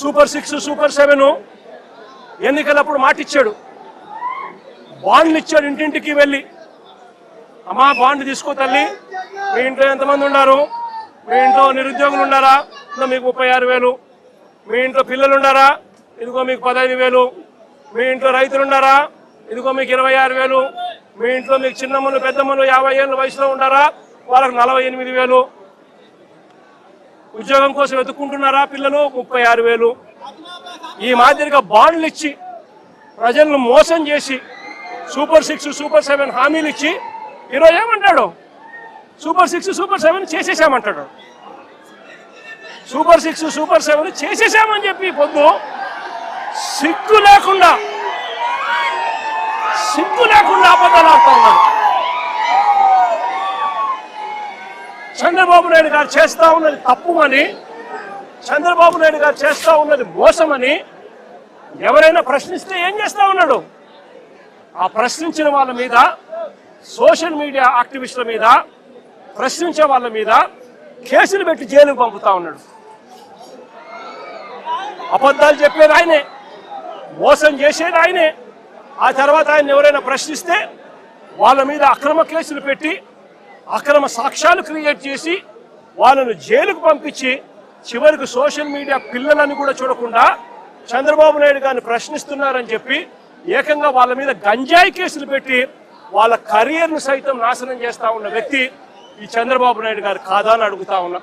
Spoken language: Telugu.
సూపర్ సిక్స్ సూపర్ సెవెన్ ఎన్నికలప్పుడు మాటిచ్చాడు. బాండ్లు ఇచ్చాడు ఇంటింటికి వెళ్ళి. అమ్మా బాండ్ తీసుకో తల్లి. మీ ఇంట్లో ఎంతమంది ఉన్నారు? మీ ఇంట్లో నిరుద్యోగులు ఉన్నారా? ఇదిగో మీకు ముప్పై ఆరు వేలు. మీ ఇంట్లో పిల్లలు ఉన్నారా? ఇదిగో మీకు పదహైదు వేలు. మీ ఇంట్లో రైతులు ఉన్నారా? ఇదిగో మీకు ఇరవై ఆరు వేలు. మీ ఇంట్లో మీకు చిన్నమ్మలు పెద్దమ్మలు యాభై ఏళ్ళ వయసులో ఉన్నారా? వాళ్ళకి నలభై ఎనిమిది వేలు. ఉద్యోగం కోసం వెతుక్కుంటున్నారా పిల్లలు? ముప్పై ఆరు వేలు. ఈ మాదిరిగా బాండ్లు ఇచ్చి ప్రజలను మోసం చేసి సూపర్ సిక్స్ సూపర్ సెవెన్ హామీలు ఇచ్చి ఈరోజు ఏమంటాడు? సూపర్ సిక్స్ సూపర్ సెవెన్ చేసేసామంటాడు. సూపర్ సిక్స్ సూపర్ సెవెన్ చేసేసామని చెప్పి పొద్దు సిగ్గు లేకుండా సిగ్గు లేకుండా అబద్ధాలు ఆడుతా ఉన్నాడు. చంద్రబాబు నాయుడు గారు చేస్తా ఉన్నది తప్పు అని చంద్రబాబు నాయుడు గారు చేస్తా ఉన్నది మోసమని ఎవరైనా ప్రశ్నిస్తే ఏం చేస్తా ఉన్నాడు? ఆ ప్రశ్నించిన వాళ్ళ మీద సోషల్ మీడియా యాక్టివిస్టుల మీద ప్రశ్నించే వాళ్ళ మీద కేసులు పెట్టి జైలుకు పంపుతా ఉన్నాడు. అబద్ధాలు చెప్పేది ఆయనే. మోసం చేసేది ఆయనే. ఆ తర్వాత ఆయన ఎవరైనా ప్రశ్నిస్తే వాళ్ళ మీద అక్రమ కేసులు పెట్టి అక్రమ సాక్ష్యాలు క్రియేట్ చేసి వాళ్ళను జైలుకు పంపించి చివరికి సోషల్ మీడియా పిల్లలని కూడా చూడకుండా చంద్రబాబు నాయుడు గారిని ప్రశ్నిస్తున్నారని చెప్పి ఏకంగా వాళ్ళ మీద గంజాయి కేసులు పెట్టి వాళ్ళ కెరియర్ను సైతం నాశనం చేస్తా ఉన్న వ్యక్తి ఈ చంద్రబాబు నాయుడు గారు కాదా అని అడుగుతా ఉన్నా.